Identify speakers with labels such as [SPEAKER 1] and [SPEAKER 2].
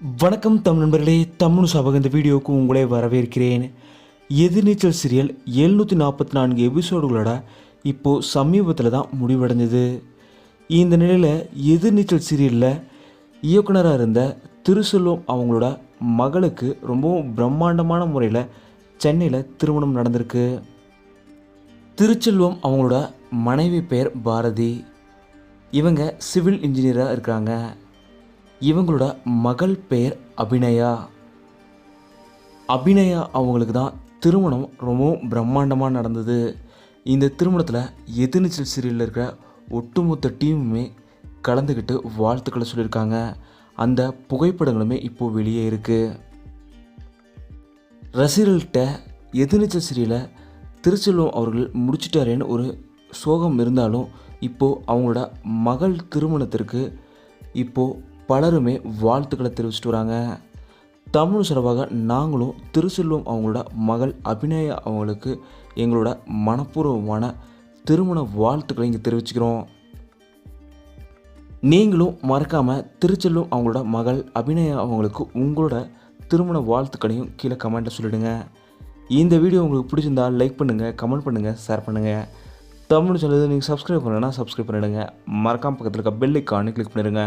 [SPEAKER 1] வணக்கம் தமிழ் நண்பர்களே தமிழ் சபக இந்த வீடியோவுக்கு உங்களே வரவேற்கிறேன். எதிர்நீச்சல் சீரியல் எழுநூற்றி நாற்பத்தி நான்கு எபிசோடுகளோட இப்போது சமீபத்தில் தான் முடிவடைஞ்சது இந்த நிலையில் எதிர்நீச்சல் சீரியலில் இயக்குனராக இருந்த திருசெல்வம் அவங்களோட மகளுக்கு ரொம்பவும் பிரம்மாண்டமான முறையில் சென்னையில் திருமணம் நடந்திருக்கு. திருச்செல்வம் அவங்களோட மனைவி பெயர் பாரதி. இவங்க சிவில் இன்ஜினியராக இருக்காங்க இவங்களோட மகள் பெயர் அபிநயா. அபிநயா அவங்களுக்கு தான் திருமணம் ரொம்பவும் பிரம்மாண்டமாக நடந்தது. இந்த திருமணத்தில் எதிர்நீச்சல் சீரியலில் இருக்கிற ஒட்டுமொத்த டீமுமே கலந்துக்கிட்டு வாழ்த்துக்களை சொல்லியிருக்காங்க. அந்த புகைப்படங்களுமே இப்போது வெளியே இருக்குது ரசிகர்கள்கிட்ட எதிர்நீச்சல் சீரியலை திருச்செல்வம் அவர்கள் முடிச்சிட்டாரேன்னு ஒரு சோகம் இருந்தாலும் இப்போது அவங்களோட மகள் திருமணத்திற்கு இப்போது பலருமே வாழ்த்துக்களை தெரிவிச்சிட்டு வராங்க. தமிழ் சார்பாக நாங்களும் திருச்செல்வம் அவங்களோட மகள் அபிநயா அவங்களுக்கு எங்களோட மனப்பூர்வமான திருமண வாழ்த்துக்களை இங்கே தெரிவிச்சுக்கிறோம். நீங்களும் மறக்காமல் திருச்செல்வம் அவங்களோட மகள் அபிநயா அவங்களுக்கு உங்களோட திருமண வாழ்த்துக்களையும் கீழே கமெண்ட்டில் சொல்லிவிடுங்க இந்த வீடியோ உங்களுக்கு பிடிச்சிருந்தா லைக் பண்ணுங்கள் கமெண்ட் பண்ணுங்கள் ஷேர் பண்ணுங்கள் தமிழ் சொல்லுது நீங்கள் சப்ஸ்கிரைப் பண்ணலைன்னா சப்ஸ்கிரைப் பண்ணிடுங்க. மறக்காமல் பக்கத்தில் இருக்க பெல் ஐக்கானு கிளிக் பண்ணிடுங்க.